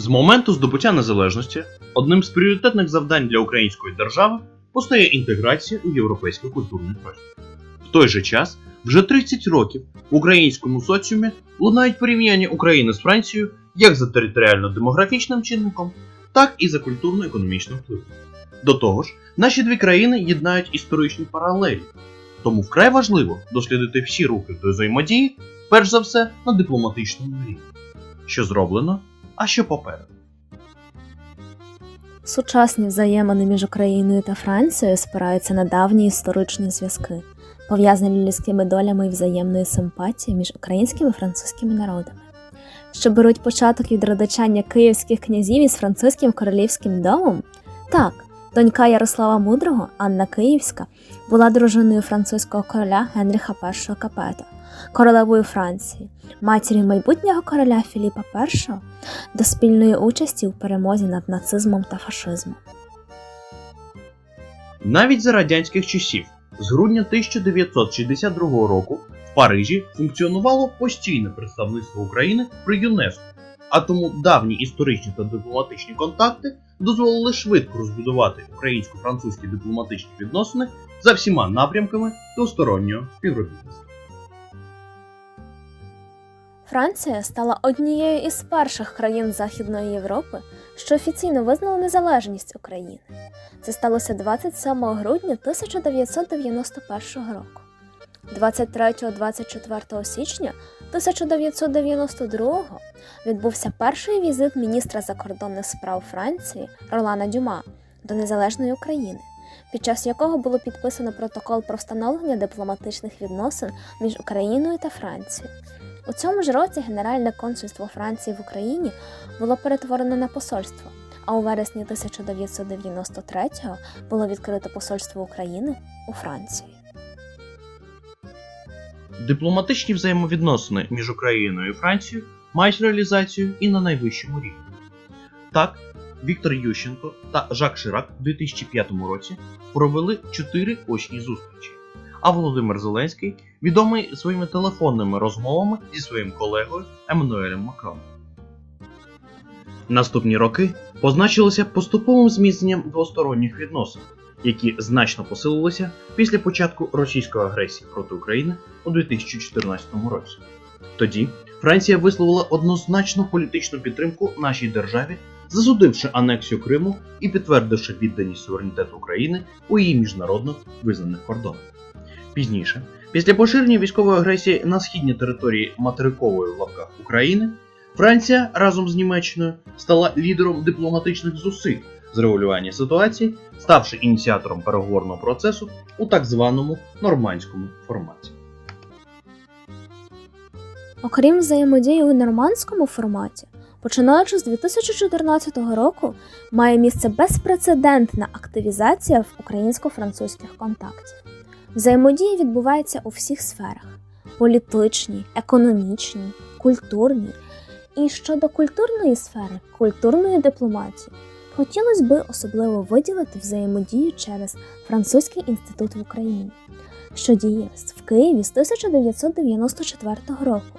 З моменту здобуття незалежності одним з пріоритетних завдань для української держави постає інтеграція у європейський культурний простір. В той же час, вже 30 років в українському соціумі лунають порівняння України з Францією як за територіально-демографічним чинником, так і за культурно-економічним впливом. До того ж, наші дві країни єднають історичні паралелі, тому вкрай важливо дослідити всі рухи до взаємодії, перш за все на дипломатичному рівні. Що зроблено, а що попереду. Сучасні взаємини між Україною та Францією спираються на давні історичні зв'язки, пов'язані людськими долями і взаємною симпатією між українськими і французькими народами, що беруть початок від родичання київських князів із французьким королівським домом. Так, донька Ярослава Мудрого, Анна Київська, була дружиною французького короля Генріха І Капета, королевою Франції, матір'ю майбутнього короля Філіпа І до спільної участі у перемозі над нацизмом та фашизмом. Навіть за радянських часів, з грудня 1962 року в Парижі функціонувало постійне представництво України при ЮНЕСКО, а тому давні історичні та дипломатичні контакти дозволили швидко розбудувати українсько-французькі дипломатичні відносини за всіма напрямками двостороннього співробітництва. Франція стала однією із перших країн Західної Європи, що офіційно визнала незалежність України. Це сталося 27 грудня 1991 року. 23-24 січня 1992 відбувся перший візит міністра закордонних справ Франції Ролана Дюма до незалежної України, під час якого було підписано протокол про встановлення дипломатичних відносин між Україною та Францією. У цьому ж році Генеральне консульство Франції в Україні було перетворено на посольство, а у вересні 1993-го було відкрито посольство України у Франції. Дипломатичні взаємовідносини між Україною і Францією мають реалізацію і на найвищому рівні. Так, Віктор Ющенко та Жак Ширак у 2005 році провели чотири очні зустрічі, а Володимир Зеленський відомий своїми телефонними розмовами зі своїм колегою Еммануелем Макроном. Наступні роки позначилися поступовим зміцненням двосторонніх відносин, які значно посилилися після початку російської агресії проти України у 2014 році. Тоді Франція висловила однозначну політичну підтримку нашій державі, засудивши анексію Криму і підтвердивши відданість суверенітету України у її міжнародно визнаних кордонах. Пізніше, після поширення військової агресії на східній території материкової в лапках України, Франція разом з Німеччиною стала лідером дипломатичних зусиль з регулювання ситуації, ставши ініціатором переговорного процесу у так званому нормандському форматі. Окрім взаємодії у нормандському форматі, починаючи з 2014 року, має місце безпрецедентна активізація в українсько-французьких контактів. Взаємодія відбувається у всіх сферах: політичній, економічній, культурній. І щодо культурної сфери, культурної дипломатії, хотілося би особливо виділити взаємодію через Французький інститут в Україні, що діє в Києві з 1994 року.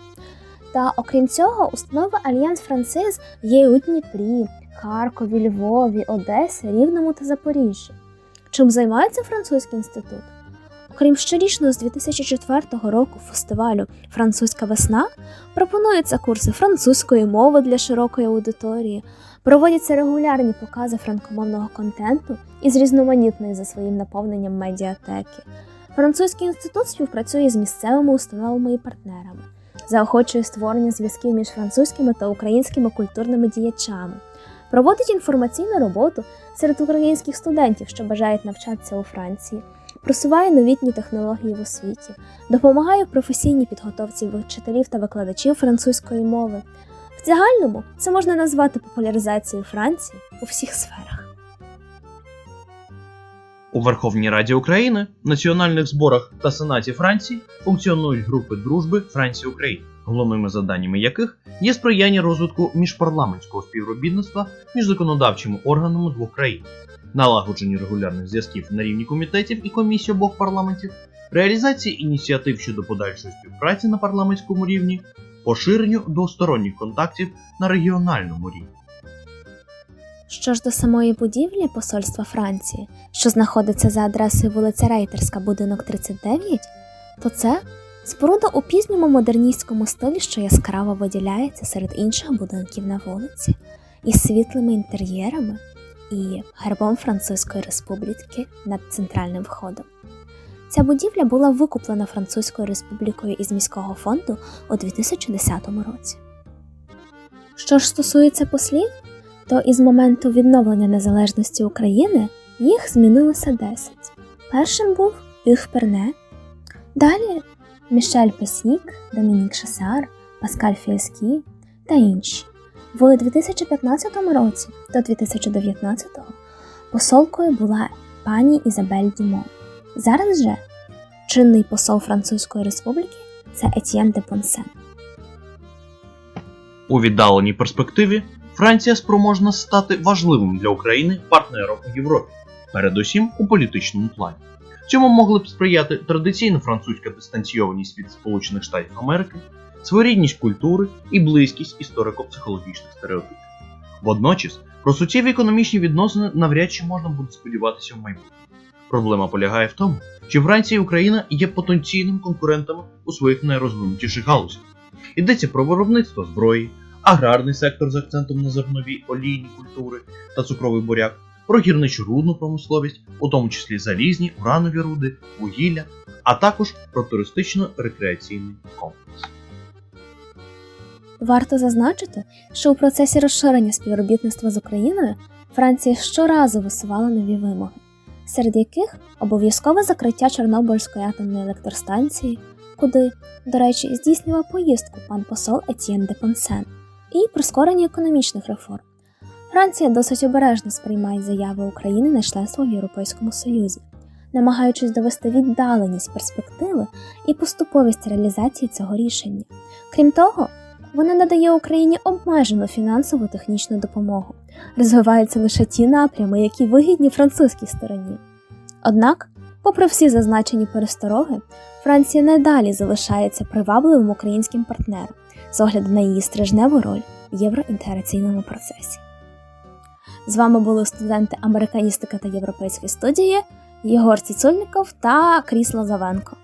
Та окрім цього, установа Альянс Франциз є у Дніпрі, Харкові, Львові, Одесі, Рівному та Запоріжжі. Чим займається французький інститут? Окрім щорічного з 2004 року фестивалю Французька весна пропонуються курси французької мови для широкої аудиторії, проводяться регулярні покази франкомовного контенту із різноманітної за своїм наповненням медіатеки. Французький інститут співпрацює з місцевими установами і партнерами, заохочує створення зв'язків між французькими та українськими культурними діячами, проводить інформаційну роботу серед українських студентів, що бажають навчатися у Франції просуває новітні технології в освіті, допомагає професійній підготовці вчителів та викладачів французької мови. В загальному це можна назвати популяризацією Франції у всіх сферах. У Верховній Раді України, національних зборах та Сенаті Франції функціонують групи дружби Франції України, головними завданнями яких є сприяння розвитку міжпарламентського співробітництва між законодавчими органами двох країн, налагодженню регулярних зв'язків на рівні комітетів і комісій обох парламентів, реалізації ініціатив щодо подальшої співпраці на парламентському рівні, поширенню двосторонніх контактів на регіональному рівні. Що ж до самої будівлі посольства Франції, що знаходиться за адресою вулиця Рейтерська, будинок 39, то це споруда у пізньому модерністському стилі, що яскраво виділяється серед інших будинків на вулиці, із світлими інтер'єрами і гербом Французької Республіки над центральним входом. Ця будівля була викуплена Французькою Республікою із міського фонду у 2010 році. Що ж стосується послів, то із моменту відновлення незалежності України їх змінилося 10. Першим був Юг Перне, далі Мішель Песнік, Домінік Шасар, Паскаль Фіаскі та інші. В 2015 році до 2019 посолкою була пані Ізабель Дюмон. Зараз же чинний посол Французької Республіки це Етьєн де Понсен. У віддаленій перспективі Франція спроможна стати важливим для України партнером у Європі, передусім у політичному плані. Цьому могли б сприяти традиційна французька дистанційованість від Сполучених Штатів Америки, своєрідність культури і близькість історико-психологічних стереотипів. Водночас, про суттєві економічні відносини навряд чи можна буде сподіватися в майбутньому. Проблема полягає в тому, що Франція і Україна є потенційними конкурентами у своїх найрозвинутіших галузях. Йдеться про виробництво зброї, аграрний сектор з акцентом на зернові, олійні культури та цукровий буряк, про гірничо-рудну промисловість, у тому числі залізні, уранові руди, вугілля, а також про туристично-рекреаційний комплекс. Варто зазначити, що у процесі розширення співробітництва з Україною Франція щоразу висувала нові вимоги, серед яких обов'язкове закриття Чорнобильської атомної електростанції, куди, до речі, здійснював поїздку пан посол Етьєн де Понсен, і прискорення економічних реформ. Франція досить обережно сприймає заяви України на членство в Європейському Союзі, намагаючись довести віддаленість перспективи і поступовість реалізації цього рішення. Крім того, вона надає Україні обмежену фінансову технічну допомогу, розвиваються лише ті напрями, які вигідні французькій стороні. Однак, попри всі зазначені перестороги, Франція надалі залишається привабливим українським партнером з огляду на її стрижневу роль в євроінтеграційному процесі. З вами були студенти американістики та європейської студії Єгор Ціцульников та Кріс Лазавенко.